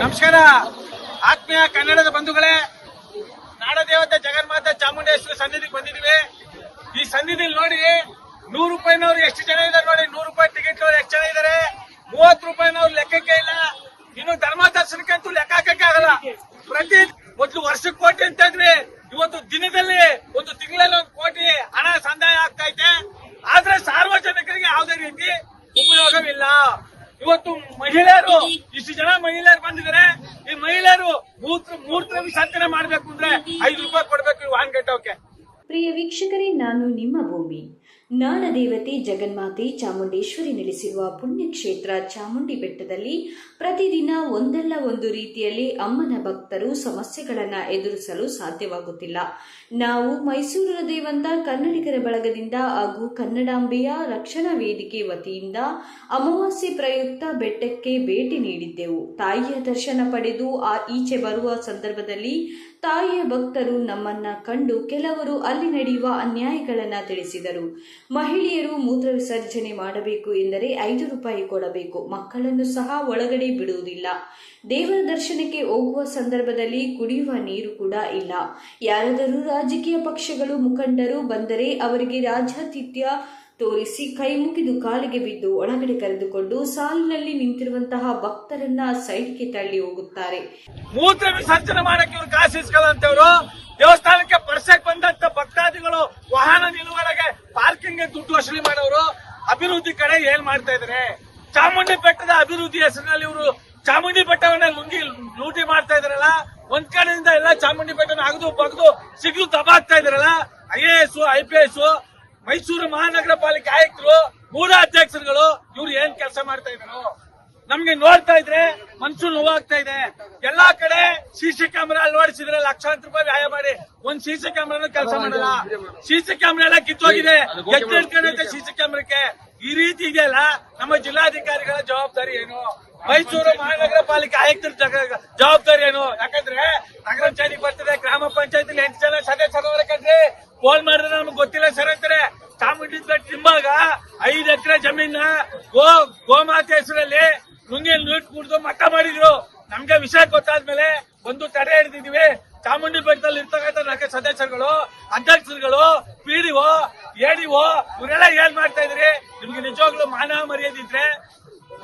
ನಮಸ್ಕಾರ. ಆತ್ಮೀಯ ಕನ್ನಡದ ಬಂಧುಗಳೇ, ನಾಡದೇವತೆ ಜಗನ್ಮಾತ ಚಾಮುಂಡೇಶ್ವರಿ ಸನ್ನಿಧಿಗೆ ಬಂದಿದ್ದೀವಿ. ಈ ಸನ್ನಿಧಿಲಿ ನೋಡಿ, ನೂರು ರೂಪಾಯಿನವ್ರು ಎಷ್ಟು ಜನ ಇದ್ದಾರೆ ನೋಡಿ, ನೂರು ರೂಪಾಯಿ ಟಿಕೆಟ್ ಎಷ್ಟು ಜನ ಇದ್ದಾರೆ? ಮೂವತ್ತು ರೂಪಾಯಿನವ್ರು ಲೆಕ್ಕಕ್ಕೆ ಇಲ್ಲ. ಇನ್ನು ಧರ್ಮ ದರ್ಶನಕ್ಕಂತೂ ಲೆಕ್ಕ ಹಾಕಕ್ಕೆ ಆಗಲ್ಲ. ಪ್ರತಿ ಮೊದಲು ವರ್ಷಕ್ಕೆ ಕೋಟಿ ಅಂತ ಇದ್ರಿ ಇವತ್ತು ದಿನದಲ್ಲಿ ಒಂದು ತಿಂಗಳಲ್ಲಿ ಒಂದು ಕೋಟಿ ಹಣ ಸಂದಾಯ ಆಗ್ತಾ ಐತೆ. ಆದ್ರೆ ಸಾರ್ವಜನಿಕರಿಗೆ ಯಾವುದೇ ರೀತಿ ಉಪಯೋಗವಿಲ್ಲ. ಇವತ್ತು ಮಹಿಳೆಯರು ಇಷ್ಟು ಜನ ಮಹಿಳೆಯರು ಬಂದಿದ್ದಾರೆ. ಈ ಮಹಿಳೆಯರು ಮೂತ್ರ ಮೂತ್ರ ವಿಸರ್ಜನೆ ಮಾಡ್ಬೇಕು ಅಂದ್ರೆ ಐದು ರೂಪಾಯಿ ಕೊಡ್ಬೇಕು ವಾಹನ ಕಟ್ಟೋಕೆ ಪ್ರಿಯ ವೀಕ್ಷಕರೇ ನಾನು ನಿಮ್ಮ ಭೂಮಿ. ನಾಡದೇವತೆ ಜಗನ್ಮಾತೆ ಚಾಮುಂಡೇಶ್ವರಿ ನೆಲೆಸಿರುವ ಪುಣ್ಯಕ್ಷೇತ್ರ ಚಾಮುಂಡಿ ಬೆಟ್ಟದಲ್ಲಿ ಪ್ರತಿದಿನ ಒಂದಲ್ಲ ಒಂದು ರೀತಿಯಲ್ಲಿ ಅಮ್ಮನ ಭಕ್ತರು ಸಮಸ್ಯೆಗಳನ್ನು ಎದುರಿಸಲು ಸಾಧ್ಯವಾಗುತ್ತಿಲ್ಲ. ನಾವು ಮೈಸೂರು ದೇವಂತ ಕನ್ನಡಿಗರ ಬಳಗದಿಂದ ಹಾಗೂ ಕನ್ನಡಾಂಬೆಯ ರಕ್ಷಣಾ ವೇದಿಕೆ ವತಿಯಿಂದ ಅಮಾವಾಸ್ಯೆ ಪ್ರಯುಕ್ತ ಬೆಟ್ಟಕ್ಕೆ ಭೇಟಿ ನೀಡಿದ್ದೆವು. ತಾಯಿಯ ದರ್ಶನ ಪಡೆದು ಆ ಈಚೆ ಬರುವ ಸಂದರ್ಭದಲ್ಲಿ ತಾಯಿಯ ಭಕ್ತರು ನಮ್ಮನ್ನ ಕಂಡು ಕೆಲವರು ಅಲ್ಲಿ ನಡೆಯುವ ಅನ್ಯಾಯಗಳನ್ನು ತಿಳಿಸಿದರು. ಮಹಿಳೆಯರು ಮೂತ್ರ ವಿಸರ್ಜನೆ ಮಾಡಬೇಕು ಎಂದರೆ ಐದು ರೂಪಾಯಿ ಕೊಡಬೇಕು. ಮಕ್ಕಳನ್ನು ಸಹ ಒಳಗಡೆ ಬಿಡುವುದಿಲ್ಲ. ದೇವರ ದರ್ಶನಕ್ಕೆ ಹೋಗುವ ಸಂದರ್ಭದಲ್ಲಿ ಕುಡಿಯುವ ನೀರು ಕೂಡ ಇಲ್ಲ. ಯಾರಾದರೂ ರಾಜಕೀಯ ಪಕ್ಷಗಳು ಮುಖಂಡರು ಬಂದರೆ ಅವರಿಗೆ ರಾಜ್ಯಾತಿಥ್ಯ ತೋರಿಸಿ ಕೈ ಮುಗಿದು ಕಾಲಿಗೆ ಬಿದ್ದು ಒಳಗಡೆ ಕರೆದುಕೊಂಡು ಸಾಲಿನಲ್ಲಿ ನಿಂತಿರುವಂತಹ ಭಕ್ತರನ್ನ ಸೈಡ್ಗೆ ತಳ್ಳಿ ಹೋಗುತ್ತಾರೆ. ಮೂತ್ರ ವಿಸರ್ಜನೆ ಮಾಡಕ್ಕೆ ಇವ್ರು ಕಾಸು ಇಸ್ಕೊಳ್ಳಂತವ್ರು ದೇವಸ್ಥಾನಕ್ಕೆ ಪರ್ಸಕ್ ಬಂದಂತ ಭಕ್ತಾದಿಗಳು ವಾಹನ ನಿಲುಗಡೆಗೆ ಪಾರ್ಕಿಂಗ್ ದುಡ್ಡು ವಸೂಲಿ ಮಾಡೋರು. ಅಭಿವೃದ್ಧಿ ಕಡೆ ಏನ್ ಮಾಡ್ತಾ ಇದಾರೆ? ಚಾಮುಂಡಿ ಬೆಟ್ಟದ ಅಭಿವೃದ್ಧಿ ಹೆಸರಿನಲ್ಲಿ ಇವರು ಚಾಮುಂಡಿ ಬೆಟ್ಟವನ್ನ ಲುಂಗಿ ಲೂಟಿ ಮಾಡ್ತಾ ಇದಾರಲ್ಲ? ಒಂದ್ ಕಡೆಯಿಂದ ಎಲ್ಲ ಚಾಮುಂಡಿ ಬೆಟ್ಟನ ಅಗದು ಬಗ್ದು ಸಿಗ್ಲು ದಬಾಗ್ತಾ ಇದಾರಲ್ಲ? I A S, I P S Mysuru ಮಹಾನಗರ ಪಾಲಿಕೆ ಆಯುಕ್ತರು ಮೂಲ ಅಧ್ಯಕ್ಷರುಗಳು ಇವ್ರು ಏನ್ ಕೆಲಸ ಮಾಡ್ತಾ ಇದ್ರು ನಮ್ಗೆ ನೋಡ್ತಾ ಇದ್ರೆ ಮನ್ಸು ನೋವಾಗ್ತಾ ಇದೆ. ಎಲ್ಲಾ ಕಡೆ ಸಿಸಿ ಕ್ಯಾಮೆರಾ ಅಳವಡಿಸಿದ್ರೆ ಲಕ್ಷಾಂತರ ರೂಪಾಯಿ ವ್ಯಾಯ ಮಾಡಿ ಒಂದ್ ಸಿಸಿ ಕ್ಯಾಮ್ರಾನು ಕೆಲಸ ಮಾಡಲ್ಲ. ಸಿಸಿ ಕ್ಯಾಮ್ರಾ ಎಲ್ಲ ಕಿತ್ತೋಗಿದೆ. ಎತ್ತಿಡ್ಕೊಂಡೈತೆ ಸಿಸಿ ಕ್ಯಾಮ್ರಾಕ್ಕೆ ಈ ರೀತಿ ಇದೆಯಲ್ಲ ನಮ್ಮ ಜಿಲ್ಲಾಧಿಕಾರಿಗಳ ಜವಾಬ್ದಾರಿ ಏನು? ಮೈಸೂರು ಮಹಾನಗರ ಪಾಲಿಕೆ ಆಯುಕ್ತರ ಜವಾಬ್ದಾರಿ ಏನು ಯಾಕಂದ್ರೆ ನಗರ ಪಂಚಾಯತಿ ಬರ್ತದೆ ಗ್ರಾಮ ಪಂಚಾಯತಿ ಎಂಟು ಜನ ಸದಸ್ಯರು ಕಣ್ರಿ ಫೋನ್ ಮಾಡಿದ್ರೆ ನಮ್ಗೆ ಗೊತ್ತಿಲ್ಲ ಸರ್ ಅಂತಾರೆ ಚಾಮುಂಡಿ ಬೆಟ್ಟ ತಿಂಬಾಗ ಐದು ಎಕರೆ ಜಮೀನ ಗೋ ಗೋಮಾತೆ ಹೆಸರಲ್ಲಿ ನುಂಗಿ ನೀಟ್ ಕುಡಿದು ಮಠ ಮಾಡಿದ್ರು. ನಮ್ಗೆ ವಿಷಯ ಗೊತ್ತಾದ್ಮೇಲೆ ಒಂದು ತಡೆ ಹಿಡಿದಿದ್ವಿ ಚಾಮುಂಡಿ ಬೆಟ್ಟದಲ್ಲಿ ಇರ್ತಕ್ಕಂಥ ನಗರ ಸದಸ್ಯರುಗಳು, ಅಧ್ಯಕ್ಷರುಗಳು ಪಿಡಿಒ ಎಡಿಒ ಇವರೆಲ್ಲ ಏನ್ ಮಾಡ್ತಾ ಇದ್ರಿ? ನಿಮ್ಗೆ ನಿಜವಾಗ್ಲೂ ಮಾನವ ಮರ್ಯಾದಿದ್ರೆ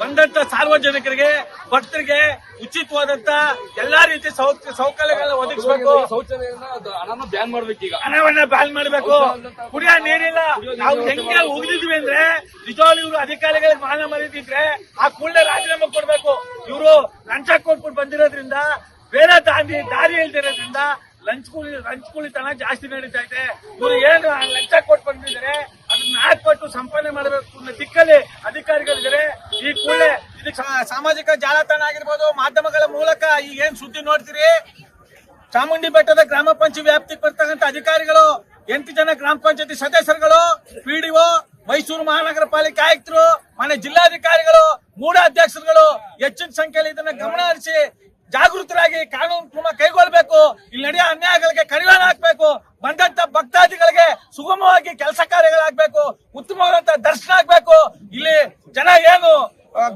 ಬಂದಂತ ಸಾರ್ವಜನಿಕರಿಗೆ ಭಕ್ತರಿಗೆ ಉಚಿತವಾದಂತ ಎಲ್ಲಾ ರೀತಿ ಸೌಕ- ಸೌಕರ್ಯಗಳನ್ನ ಒದಗಿಸಬೇಕು. ಶೌಚಾಲಯನ ಬ್ಯಾನ್ ಮಾಡ್ಬೇಕು ಈಗ ಹಣವನ್ನ ಬ್ಯಾನ್ ಮಾಡಬೇಕು. ಕುಡಿಯೋ ನೀರಿಲ್ಲ. ನಾವು ಹೆಂಗೆ ಉಗಿದಿದ್ವಿ ಅಂದ್ರೆ ನಿಜವಾಗ್ಲೂ ಇವರು ಅಧಿಕಾರಿಗಳಿಗೆ ಮಾನ ಮರೀತಿದ್ರೆ ಆ ಕೂಡಲೇ ರಾಜೀನಾಮೆ ಕೊಡ್ಬೇಕು. ಇವರು ಲಂಚ ಕೊಟ್ಬಿಟ್ಟು ಬಂದಿರೋದ್ರಿಂದ ಬೇರೆ ದಾರಿ ದಾರಿ ಹೇಳ್ತಿರೋದ್ರಿಂದ ಲಂಚ್ ಕೂಲಿ ಲಂಚ್ ಕೂಲಿತನ ಜಾಸ್ತಿ ನಡೀತಾ ಇದೆ. ಇವರು ಏನು ಲಂಚ ಕೊಟ್ಟು ಬಂದಿದ್ದಾರೆ ಅದನ್ನ ಪಟ್ಟು ಸಂಪಾದನೆ ಮಾಡಬೇಕು ಅನ್ನೋ ದಿಕ್ಕಲ್ಲಿ ಅಧಿಕಾರಿಗಳಿದ್ದಾರೆ. ಈ ಕೂಡಲೇ ಇದಕ್ಕೆ ಸಾಮಾಜಿಕ ಜಾಲತಾಣ ಆಗಿರ್ಬೋದು, ಮಾಧ್ಯಮಗಳ ಮೂಲಕ ಈ ಏನ್ ಸುದ್ದಿ ನೋಡ್ತೀರಿ? ಚಾಮುಂಡಿ ಬೆಟ್ಟದ ಗ್ರಾಮ ಪಂಚಾಯತ್ ವ್ಯಾಪ್ತಿಗೆ ಬರ್ತಕ್ಕಂಥ ಅಧಿಕಾರಿಗಳು, ಎಂಟು ಜನ ಗ್ರಾಮ ಪಂಚಾಯತಿ ಸದಸ್ಯರುಗಳು ಪಿಡಿಒ ಮೈಸೂರು ಮಹಾನಗರ ಪಾಲಿಕೆ ಆಯುಕ್ತರು, ಮನೆ ಜಿಲ್ಲಾಧಿಕಾರಿಗಳು ಮೂಡ ಅಧ್ಯಕ್ಷರುಗಳು ಹೆಚ್ಚಿನ ಸಂಖ್ಯೆಯಲ್ಲಿ ಇದನ್ನ ಗಮನ ಹರಿಸಿ ಜಾಗೃತರಾಗಿ ಕಾನೂನು ಕ್ರಮ ಕೈಗೊಳ್ಳಬೇಕು. ಇಲ್ಲಿ ನಡೆಯೋ ಅನ್ಯಾಯಗಳಿಗೆ ಕಡಿವಾಣ ಹಾಕ್ಬೇಕು. ಬಂದಂತ ಭಕ್ತಾದಿಗಳಿಗೆ ಸುಗಮವಾಗಿ ಕೆಲಸ ಕಾರ್ಯಗಳಾಗಬೇಕು. ಉತ್ತಮವಾದಂತ ದರ್ಶನ ಆಗ್ಬೇಕು. ಇಲ್ಲಿ ಜನ ಏನು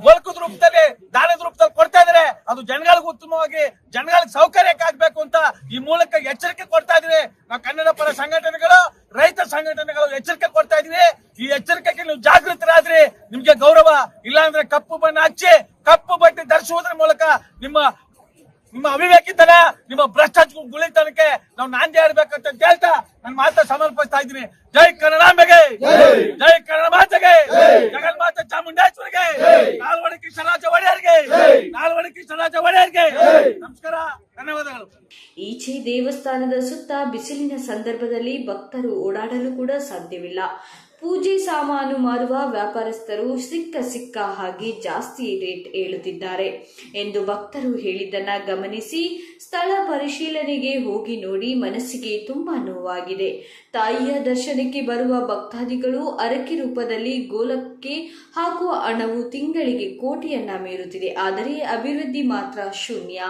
ಗೋಲ್ಕದ ರೂಪದಲ್ಲಿ, ದಾನದ ರೂಪದಲ್ಲಿ ಕೊಡ್ತಾ ಇದ್ರೆ. ಅದು ಜನಗಳಿಗೆ ಉತ್ತಮವಾಗಿ, ಜನಗಳಿಗೆ ಸೌಕರ್ಯಕ್ಕಾಗಬೇಕು ಅಂತ ಈ ಮೂಲಕ ಎಚ್ಚರಿಕೆ ಕೊಡ್ತಾ ಇದೀವಿ. ನಾವು ಕನ್ನಡ ಪರ ಸಂಘಟನೆಗಳು, ರೈತ ಸಂಘಟನೆಗಳು ಎಚ್ಚರಿಕೆ ಕೊಡ್ತಾ ಇದೀವಿ. ಈ ಎಚ್ಚರಿಕೆಗೆ ನೀವು ಜಾಗೃತರಾದ್ರಿ. ನಿಮ್ಗೆ ಗೌರವ. ಇಲ್ಲಾಂದ್ರೆ ಕಪ್ಪು ಬಣ್ಣ ಹಚ್ಚಿ, ಕಪ್ಪು ಬಟ್ಟೆ ಧರಿಸುವುದರ ಮೂಲಕ ನಿಮ್ಮ ಅವಿವೇಕಿತನ, ನಿಮ್ಮ ಭ್ರಷ್ಟಾಚಾರ ಗುಳಿತನಕ್ಕೆ ನಾವು ನಾಂದಿ ಆಡ್ಬೇಕಂತ ಹೇಳ್ತಾ ನನ್ನ ಮಾತ ಸಮರ್ಪಿಸ್ತಾ ಇದ್ದೀನಿ. ಜೈ ಕನ್ನಡಾಂಬೆಗೆ ಜೈ ಕನ್ನಡ ಮಾತೆಗೆ ಜಗನ್ಮಾತೆ ಚಾಮುಂಡೇಶ್ವರಿಗೆ, ನಾಲ್ವಡಿ ಕೃಷ್ಣರಾಜ ಒಡೆಯರ್ಗೆ, ನಾಲ್ವಡಿ ಕೃಷ್ಣರಾಜ ಒಡೆಯರ್ಗೆ ನಮಸ್ಕಾರ, ಧನ್ಯವಾದಗಳು. ಈಚೆ ದೇವಸ್ಥಾನದ ಸುತ್ತ ಬಿಸಿಲಿನ ಸಂದರ್ಭದಲ್ಲಿ ಭಕ್ತರು ಓಡಾಡಲು ಕೂಡ ಸಾಧ್ಯವಿಲ್ಲ. ಪೂಜೆ ಸಾಮಾನು ಮಾರುವ ವ್ಯಾಪಾರಸ್ಥರು ಸಿಕ್ಕ ಸಿಕ್ಕ ಹಾಗೆ ಜಾಸ್ತಿ ರೇಟ್ ಹೇಳುತ್ತಿದ್ದಾರೆ ಎಂದು ಭಕ್ತರು ಹೇಳಿದ್ದನ್ನ ಗಮನಿಸಿ ಸ್ಥಳ ಪರಿಶೀಲನೆಗೆ ಹೋಗಿ ನೋಡಿ ಮನಸ್ಸಿಗೆ ತುಂಬಾ ನೋವಾಗಿದೆ. ತಾಯಿಯ ದರ್ಶನಕ್ಕೆ ಬರುವ ಭಕ್ತಾದಿಗಳು ಅರಕೆ ರೂಪದಲ್ಲಿ ಗೋಲಕ್ಕೆ ಹಾಕುವ ಹಣವು ತಿಂಗಳಿಗೆ ಕೋಟಿಯನ್ನ ಮೀರುತ್ತಿದೆ. ಆದರೆ ಅಭಿವೃದ್ಧಿ ಮಾತ್ರ ಶೂನ್ಯ.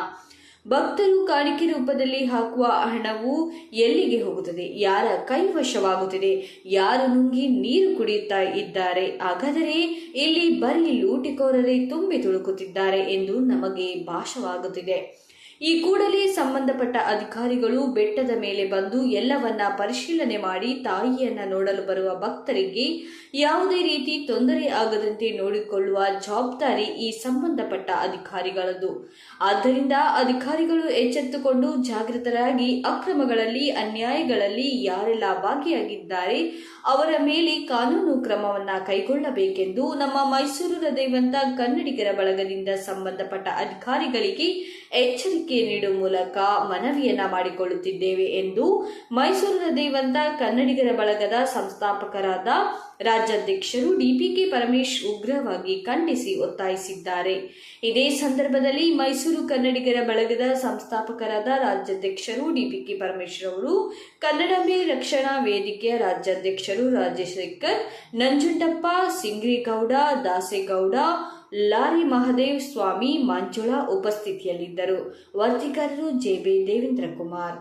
ಭಕ್ತರು ಕಾಣಿಕೆ ರೂಪದಲ್ಲಿ ಹಾಕುವ ಹಣವು ಎಲ್ಲಿಗೆ ಹೋಗುತ್ತದೆ? ಯಾರ ಕೈವಶವಾಗುತ್ತಿದೆ? ಯಾರು ನುಂಗಿ ನೀರು ಕುಡಿಯುತ್ತಾ ಇದ್ದಾರೆ? ಹಾಗಾದರೆ ಇಲ್ಲಿ ಬರೀ ಲೂಟಿಕೋರರೇ ತುಂಬಿ ತುಳುಕುತ್ತಿದ್ದಾರೆ ಎಂದು ನಮಗೆ ಭಾಷವಾಗುತ್ತಿದೆ ಈ ಕೂಡಲೇ ಸಂಬಂಧಪಟ್ಟ ಅಧಿಕಾರಿಗಳು ಬೆಟ್ಟದ ಮೇಲೆ ಬಂದು ಎಲ್ಲವನ್ನ ಪರಿಶೀಲನೆ ಮಾಡಿ ತಾಯಿಯನ್ನ ನೋಡಲು ಬರುವ ಭಕ್ತರಿಗೆ ಯಾವುದೇ ರೀತಿ ತೊಂದರೆ ಆಗದಂತೆ ನೋಡಿಕೊಳ್ಳುವ ಜವಾಬ್ದಾರಿ ಈ ಸಂಬಂಧಪಟ್ಟ ಅಧಿಕಾರಿಗಳದ್ದು. ಆದ್ದರಿಂದ ಅಧಿಕಾರಿಗಳು ಎಚ್ಚೆತ್ತುಕೊಂಡು ಜಾಗೃತರಾಗಿ ಅಕ್ರಮಗಳಲ್ಲಿ, ಅನ್ಯಾಯಗಳಲ್ಲಿ ಯಾರೆಲ್ಲ ಭಾಗಿಯಾಗಿದ್ದಾರೆ ಅವರ ಮೇಲೆ ಕಾನೂನು ಕ್ರಮವನ್ನ ಕೈಗೊಳ್ಳಬೇಕೆಂದು ನಮ್ಮ ಮೈಸೂರು ಹೃದಯವಂತ ಕನ್ನಡಿಗರ ಬಳಗದಿಂದ ಸಂಬಂಧಪಟ್ಟ ಅಧಿಕಾರಿಗಳಿಗೆ ಎಚ್ಚರಿಕೆ ನೀಡುವ ಮೂಲಕ ಮನವಿಯನ್ನ ಮಾಡಿಕೊಳ್ಳುತ್ತಿದ್ದೇವೆ ಎಂದು ಮೈಸೂರು ದೇವಂತ ಕನ್ನಡಿಗರ ಬಳಗದ ಸಂಸ್ಥಾಪಕರಾದ ರಾಜ್ಯಾಧ್ಯಕ್ಷರು ಡಿಪಿಕೆ ಪರಮೇಶ್ ಉಗ್ರವಾಗಿ ಖಂಡಿಸಿ ಒತ್ತಾಯಿಸಿದ್ದಾರೆ. ಇದೇ ಸಂದರ್ಭದಲ್ಲಿ ಮೈಸೂರು ಕನ್ನಡಿಗರ ಬಳಗದ ಸಂಸ್ಥಾಪಕರಾದ ರಾಜ್ಯಾಧ್ಯಕ್ಷರು ಡಿಪಿಕೆ ಪರಮೇಶ್ವರ್ ಅವರು ಕನ್ನಡಾಂಬೆ ರಕ್ಷಣಾ ವೇದಿಕೆಯ ರಾಜ್ಯಾಧ್ಯಕ್ಷರು ರಾಜಶೇಖರ್, ನಂಜುಂಡಪ್ಪ, ಸಿಂಗ್ರಿಗೌಡ, ದಾಸೇಗೌಡ ಲಾರಿ ಮಹದೇವ್ ಸ್ವಾಮಿ ಮಂಜುಳಾ ಉಪಸ್ಥಿತಿಯಲ್ಲಿದ್ದರು. ವರದಿಗಾರರು ಜೆಬಿ ದೇವೇಂದ್ರ ಕುಮಾರ್.